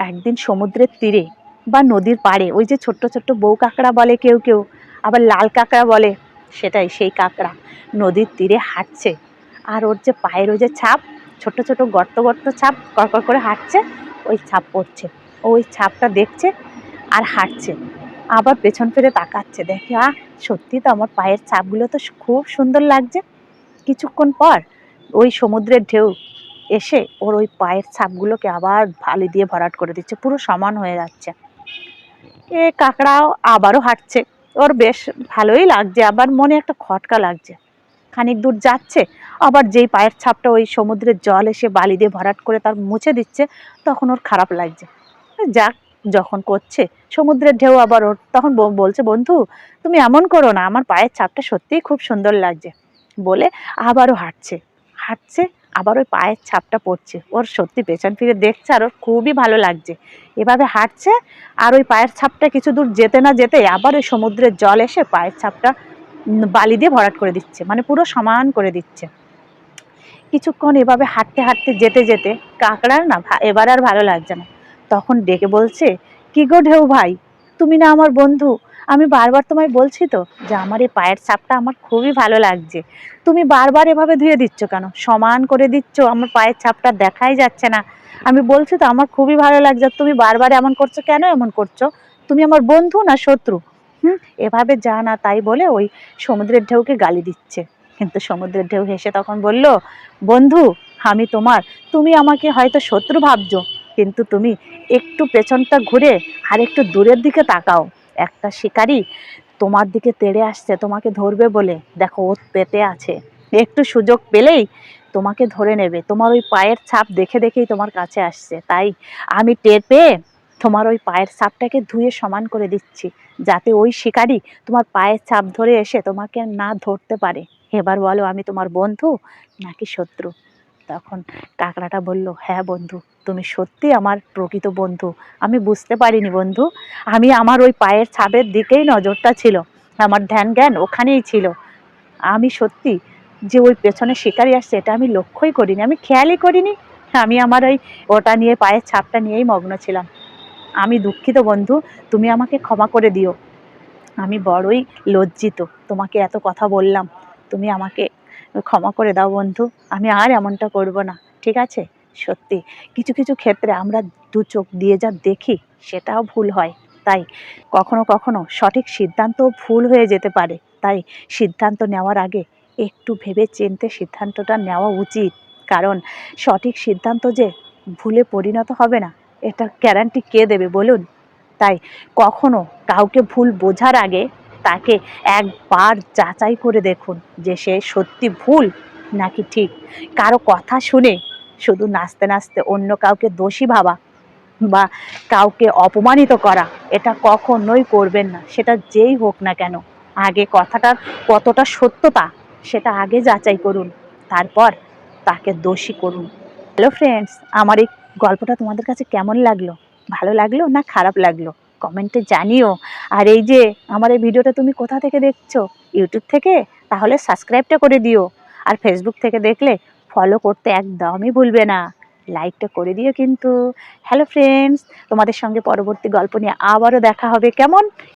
একদিন সমুদ্রের তীরে বা নদীর পাড়ে, ওই যে ছোট্ট ছোট্ট বউ কাঁকড়া বলে কেউ কেউ, আবার লাল কাঁকড়া বলে, সেটাই সেই কাঁকড়া। নদীর তীরে হাঁটছে, আর ওর যে পায়ের ওই যে ছাপ ছোট ছোট গর্ত গর্ত ছাপ কড়কড় করে হাঁটছে, ওই ছাপ পড়ছে। ওই ছাপটা দেখছে আর হাঁটছে, আবার পেছন ফিরে তাকাচ্ছে, দেখে, আহ, সত্যি তো আমার পায়ের ছাপগুলো তো খুব সুন্দর লাগছে। কিছুক্ষণ পর ওই সমুদ্রের ঢেউ এসে ওর ওই পায়ের ছাপগুলোকে আবার ভালি দিয়ে ভরাট করে দিচ্ছে, পুরো সমান হয়ে যাচ্ছে। এ কাঁকড়াও আবারও হাঁটছে। ওর বেশ ভালোই লাগছে, আবার মনে একটা খটকা লাগছে। খানিক দূর যাচ্ছে, আবার যেই পায়ের ছাপটা ওই সমুদ্রের জল এসে বালি দিয়ে ভরাট করে তার মুছে দিচ্ছে, তখন ওর খারাপ লাগছে। যাক, যখন করছে, সমুদ্রের ঢেউ আবার ওর, তখন বলছে, বন্ধু, তুমি এমন করো না, আমার পায়ের ছাপটা সত্যিই খুব সুন্দর লাগছে। বলে আবারও হাঁটছে। হাঁটছে আবার ওই পায়ের ছাপটা পড়ছে। ওর সত্যি পেছন ফিরে দেখছে আর ওর খুবই ভালো লাগছে। এভাবে হাঁটছে আর ওই পায়ের ছাপটা কিছু দূর যেতে না যেতে আবার ওই সমুদ্রের জল এসে পায়ের ছাপটা বালি দিয়ে ভরাট করে দিচ্ছে। মানে পুরো সমান করে দিচ্ছে। কিছুক্ষণ এভাবে হাঁটতে হাঁটতে যেতে যেতে কাঁকড়ার না এবার আর ভালো লাগছে না। তখন ডেকে বলছে, কি গো ঢেউ ভাই? তুমি না আমার বন্ধু। আমি বারবার তোমায় বলছি তো যে আমার এই পায়ের ছাপটা আমার খুবই ভালো লাগছে। তুমি বারবার এভাবে ধুয়ে দিচ্ছ কেন? সমান করে দিচ্ছ, আমার পায়ের ছাপটা দেখাই যাচ্ছে না। আমি বলছি তো আমার খুবই ভালো লাগছে তুমি বারবার এমন করছ, কেন এমন করছ? তুমি আমার বন্ধু না শত্রু? হুম? এভাবে যা না তাই বলে ওই সমুদ্রের ঢেউকে গালি দিচ্ছে। কিন্তু সমুদ্রের ঢেউ হেসে তখন বলল, বন্ধু, আমি তোমার, তুমি আমাকে হয়তো শত্রু ভাবছ, কিন্তু তুমি একটু পেছনটা ঘুরে আর একটু দূরের দিকে তাকাও। একটা শিকারি তোমার দিকে তেড়ে আসছে, তোমাকে ধরবে বলে। দেখো, ও পেতে আছে। একটু সুযোগ পেলেই তোমাকে ধরে নেবে। তোমার ওই পায়ের ছাপ দেখে দেখেই তোমার কাছে আসছে। তাই আমি টের পেয়ে তোমার ওই পায়ের ছাপটাকে ধুয়ে সমান করে দিচ্ছি, যাতে ওই শিকারি তোমার পায়ের ছাপ ধরে এসে তোমাকে না ধরতে পারে। এবার বলো, আমি তোমার বন্ধু নাকি শত্রু? তখন কাকড়াটা বলল হ্যাঁ বন্ধু, তুমি সত্যি আমার প্রকৃত বন্ধু। আমি বুঝতে পারিনি বন্ধু, আমি আমার ওই পায়ের ছাপের দিকেই নজরটা ছিল, আমার ধ্যান জ্ঞান ওখানেই ছিল। আমি সত্যি যে ওই পেছনে শিকারি আসছে, এটা আমি লক্ষ্যই করিনি, আমি খেয়ালই করিনি। আমি আমার ওই ওটা নিয়ে, পায়ের ছাপটা নিয়েই মগ্ন ছিলাম। আমি দুঃখিত বন্ধু, তুমি আমাকে ক্ষমা করে দিও। আমি বড়ই লজ্জিত, তোমাকে এত কথা বললাম। তুমি আমাকে ক্ষমা করে দাও বন্ধু, আমি আর এমনটা করব না, ঠিক আছে? সত্যি, কিছু কিছু ক্ষেত্রে আমরা দু চোখ দিয়ে যা দেখি, সেটাও ভুল হয়। তাই কখনো কখনো সঠিক সিদ্ধান্তও ভুল হয়ে যেতে পারে। তাই সিদ্ধান্ত নেওয়ার আগে একটু ভেবে চিনতে সিদ্ধান্তটা নেওয়া উচিত। কারণ সঠিক সিদ্ধান্ত যে ভুলে পরিণত হবে না, এটা গ্যারান্টি কে দেবে বলুন? তাই কখনো কাউকে ভুল বোঝার আগে তাকে একবার যাচাই করে দেখুন যে সে সত্যি ভুল নাকি ঠিক। কারও কথা শুনে শুধু নাচতে নাচতে অন্য কাউকে দোষী ভাবা বা কাউকে অপমানিত করা, এটা কখনোই করবেন না। সেটা যেই হোক না কেন, আগে কথাটার কতটা সত্যতা সেটা আগে যাচাই করুন, তারপর তাকে দোষী করুন। হ্যালো ফ্রেন্ডস আমার এই গল্পটা তোমাদের কাছে কেমন লাগল? ভালো লাগল না খারাপ লাগল? কমেন্টে জানিও। আর এই যে আমার এই ভিডিওটা তুমি কোথা থেকে দেখছ? ইউটিউব থেকে? তাহলে সাবস্ক্রাইবটা করে দিও। আর ফেসবুক থেকে দেখলে ফলো করতে একদমই ভুলবে না। লাইকটা করে দিও কিন্তু। হ্যালো ফ্রেন্ডস তোমাদের সঙ্গে পরবর্তী গল্প নিয়ে আবারও দেখা হবে। কেমন?